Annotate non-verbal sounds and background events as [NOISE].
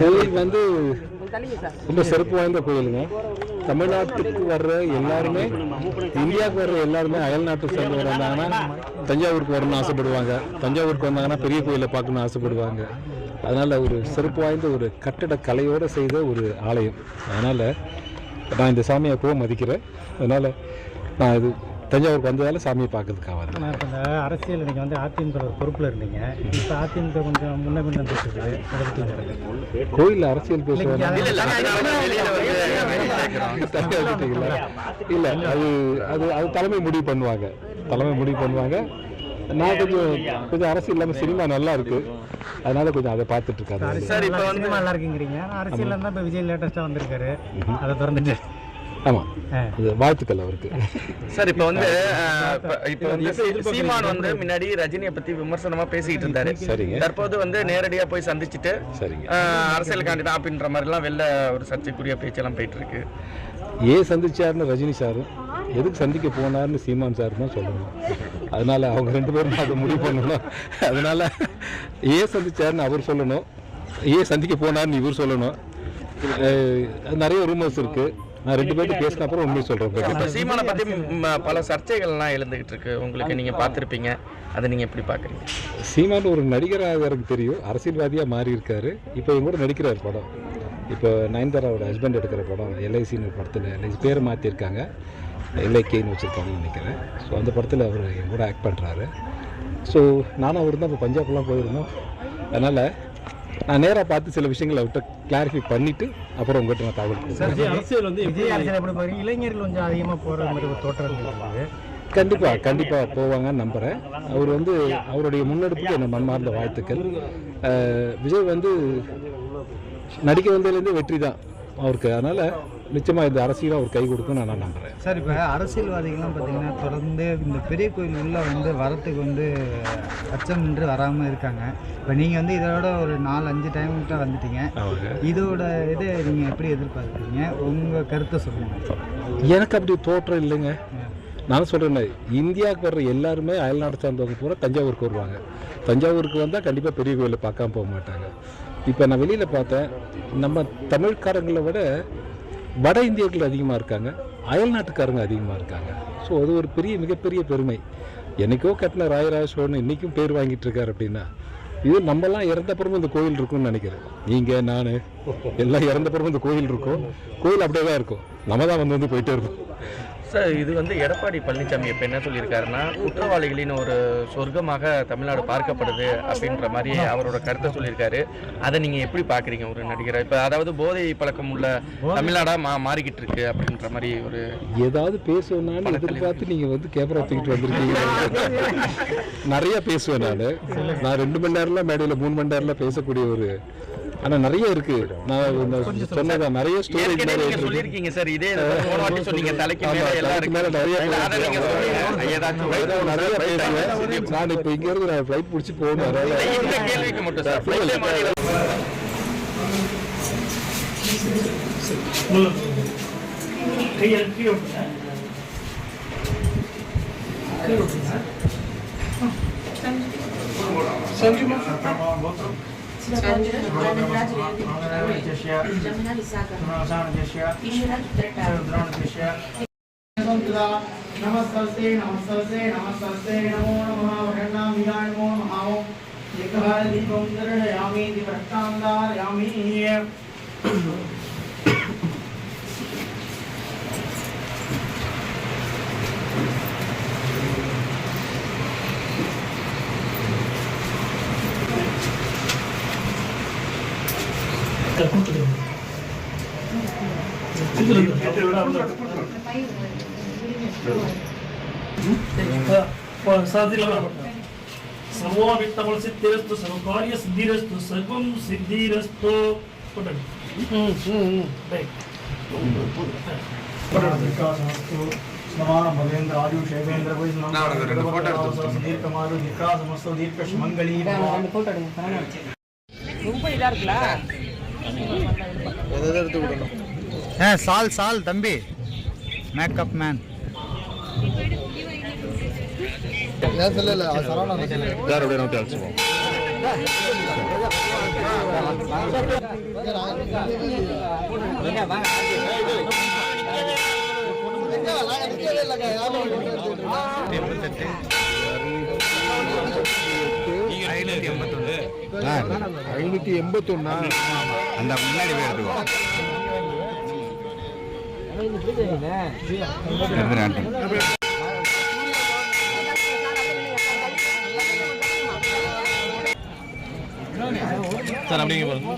கோயில் வந்து ரொம்ப சிறப்பு வாய்ந்த கோயிலுங்க. தமிழ்நாட்டுக்கு வர்ற எல்லாருமே இந்தியாவுக்கு வர்ற எல்லாருமே அயல் நாட்டு சேர்ந்தவர் வந்தாங்கன்னா தஞ்சாவூருக்கு வரணும்னு ஆசைப்படுவாங்க. தஞ்சாவூருக்கு வந்தாங்கன்னா பெரிய கோயிலை பார்க்கணும்னு ஆசைப்படுவாங்க. அதனால் ஒரு சிறப்பு வாய்ந்த ஒரு கட்டட கலையோடு செய்த ஒரு ஆலயம். அதனால் நான் இந்த சாமியை எப்பவும் மதிக்கிறேன். அதனால் நான் இது தஞ்சாவூருக்கு வந்ததால சாமியை பார்க்கறதுக்காக வந்தேன். ஆனால் இப்போ இந்த அரசியல் நீங்கள் வந்து அதிமுக ஒரு பொறுப்பில் இருந்தீங்க. இப்போ அதிமுக கொஞ்சம் முன்ன பின்ன சொல்லுங்க. கோயிலில் அரசியல் பேசுவாங்க இல்ல, இல்ல அது அது அது தலைமை முடிவு பண்ணுவாங்க. தலைமை முடிவு பண்ணுவாங்க. நான் கொஞ்சம் கொஞ்சம் அரசியல் இல்லாமல் சினிமா நல்லா இருக்கு. அதனால கொஞ்சம் அதை பார்த்துட்டு இருக்காரு. அரசியல் இப்போ வந்து நல்லா இருக்குங்கிறீங்க. அரசியல் இருந்தால் இப்போ விஜய் லேட்டஸ்ட்டாக வந்திருக்காரு. அதை திறந்துட்டு ஆமா. ஆ. அது வாழ்த்துக்கள் அவருக்கு. சார் இப்போ வந்து இப்ப- வந்து சீமான் வந்து முன்னாடி ரஜினியை பத்தி விமர்சனமா பேசிக்கிட்டு இருந்தாரு. சரிங்க. தற்போது வந்து நேரடியா போய் சந்திச்சுட்டு சரிங்க. அஹ், அரசியலுக்காண்டி தான் அப்படின்ற மாதிரிலாம் வெளில ஒரு சர்ச்சைக்குரிய பேச்செல்லாம் போயிட்டு இருக்கு ஏன் சந்திச்சாருன்னு ரஜினி சாரும் எதுக்கு சந்திக்க போனார்னு சீமான் சார் தான் சொல்லணும். அதனால அவங்க ரெண்டு பேரும் அதை முடிவு பண்ணணும். அதனால ஏன் சந்திச்சாருன்னு அவர் சொல்லணும். ஏன் சந்திக்க போனார்னு இவர் சொல்லணும். நிறைய ரூமர்ஸ் இருக்கு. நான் ரெண்டு பேர்ட்டு பேசின அப்புறம் இப்போ சொல்கிறேன் சீமானை ம், பல சர்ச்சைகள்லாம் எழுந்துகிட்டு இருக்கு. உங்களுக்கு நீங்க பார்த்திருப்பீங்க. அதை நீங்க எப்படி பாக்குறீங்க சீமான் ஒரு நடிகராக எனக்கு தெரியும். அரசியல்வாதியாக மாறி இருக்காரு இப்போ இவங்க கூட நடிக்கிறார் படம். இப்போ நயன்தாராவோட ஹஸ்பண்ட் எடுக்கிற படம் எல்ஐசின்னு படத்தில் எல்ஐசி பேரை மாற்றிருக்காங்க எல்ஐகேன்னு வச்சுருக்காங்கன்னு நினைக்கிறேன். ஸோ அந்த படத்தில் அவர் என் கூட ஆக்ட் பண்ணுறாரு ஸோ நானும் அவர் தான் இப்போ பஞ்சாப்லாம் போயிருந்தோம். அதனால் நான் நேராக பார்த்து சில விஷயங்களை அவர்கிட்ட கிளாரிஃபை பண்ணிவிட்டு அப்புறம் உங்கள்கிட்ட நான் தகவல் கொடுக்குறேன். அரசியல் வந்து விஜய் அரசியல் எப்படி போகிறீங்க இளைஞர்கள் கொஞ்சம் அதிகமாக போகிற மாதிரி ஒரு தோற்றம் கண்டிப்பாக கண்டிப்பாக போவாங்கன்னு நம்புகிறேன் அவர் வந்து அவருடைய முன்னெடுப்புக்கு என்ன மன்மார்ந்த வாழ்த்துக்கள். விஜய் வந்து நடிக்க வந்ததுலேருந்து வெற்றி தான். அவருக்கு அதனால் நிச்சயமாக இந்த அரசியலும் அவர் கை கொடுக்கும்னு நான் நம்புகிறேன் சார் இப்போ அரசியல்வாதிகள்லாம் பார்த்தீங்கன்னா தொடர்ந்து இந்த பெரிய கோயில் உள்ள வந்து வரத்துக்கு வந்து அச்சம் நின்று வராமல் இருக்காங்க. இப்போ நீங்கள் வந்து இதோட ஒரு நாலு அஞ்சு டைம் கிட்ட வந்துட்டீங்க. இதோட இதை நீங்கள் எப்படி எதிர்பார்க்குறீங்க? உங்கள் கருத்தை சொல்லுங்கள் எனக்கு அப்படி தோற்றம் இல்லைங்க. நான் சொல்கிறேன் இந்தியாவுக்கு வர்ற எல்லாருமே அயல்நாடு சார்ந்தவங்க பூரா தஞ்சாவூருக்கு வருவாங்க. தஞ்சாவூருக்கு வந்தால் கண்டிப்பாக பெரிய கோயிலை பார்க்காம போக மாட்டாங்க. இப்போ நான் வெளியில் பார்த்தேன் நம்ம தமிழ்காரங்களை விட வட இந்தியர்கள் அதிகமாக இருக்காங்க அயல்நாட்டுக்காரங்க அதிகமாக இருக்காங்க. ஸோ அது ஒரு பெரிய மிகப்பெரிய பெருமை. என்னைக்கோ கட்டின ராயராஜ சோழன் இன்றைக்கும் பேர் வாங்கிட்டு இருக்கார் அப்படின்னா இது நம்மலாம் இறந்த பிறகு இந்த கோயில் இருக்கும்னு நினைக்கிறேன். நீங்கள் நான் எல்லாம் இறந்த பிறகு இந்த கோயில் இருக்கும். கோயில் அப்படியே தான் இருக்கும். நம்ம தான் வந்து வந்து போயிட்டே இருப்போம். சார் இது வந்து எடப்பாடி பழனிசாமி இப்போ என்ன சொல்லியிருக்காருன்னா குற்றவாளிகளின் ஒரு சொர்க்கமாக தமிழ்நாடு பார்க்கப்படுது அப்படின்ற மாதிரி அவரோட கருத்தை சொல்லியிருக்காரு. அதை நீங்க எப்படி பாக்குறீங்க ஒரு நடிகரை? இப்போ அதாவது போதை பழக்கம் உள்ள தமிழ்நாடா மா மாறிக்கிட்டு இருக்கு அப்படின்ற மாதிரி ஒரு ஏதாவது பேசுவேனான்னு எதிர்பார்த்து நீங்கள் வந்து கேமரா தூக்கிட்டு வந்திருக்கீங்க. [LAUGHS] நிறைய பேசுவேன் நான். நான் ரெண்டு மணி நேரம்லாம் மேடையில் மூணு மணி நேரம்லாம் பேசக்கூடிய ஒரு ஆனால் நிறைய இருக்கு. நான் இந்த சொன்னதான் நிறைய இருக்கு. சொல்லியிருக்கீங்க சார். இதே போன வாட்டி சொன்னீங்க தலைக்கு மேல எல்லாம் தலைக்கு மேல இருக்கு. நிறைய நிறைய பேசுவேன் நான் இப்போ இங்கேருந்து நான் ஃப்ளைட் பிடிச்சி போகணும். அதனால இந்த கேள்விக்கு மட்டும் சார். Flight ஏ மாறி नमस्ते नमस्ते नमस्ते नमो नमः वरण्णामिगाय नमो नमः ओम एकभारदीपं दर्शयामि दिवृत्तान्दारयामि சார் கொடுத்துருங்க சர்வோவித்தமல் சித்திரஸ்து சர்வகாரிய சித்திரஸ்து சர்வம் சித்திரஸ்து. భవేంద్ర ఆయు శైవేంద్ర దీర్ఘమారు దీర్ఘ సుమస్తో దీర్ఘ సుమంగళీ ரொம்ப ఇదా இருக்குல்ல? எதை எடுத்து விடணும் ஆ சால் சால் தம்பி. மேக்கப் மேன் ஏன் நோட்டி அழைச்சிருவோம் ஐநூற்றி எண்பத்தொன்னா? அந்த முன்னாடி போய் எடுத்துக்கோ. சார் அப்படிங்க பாருங்க.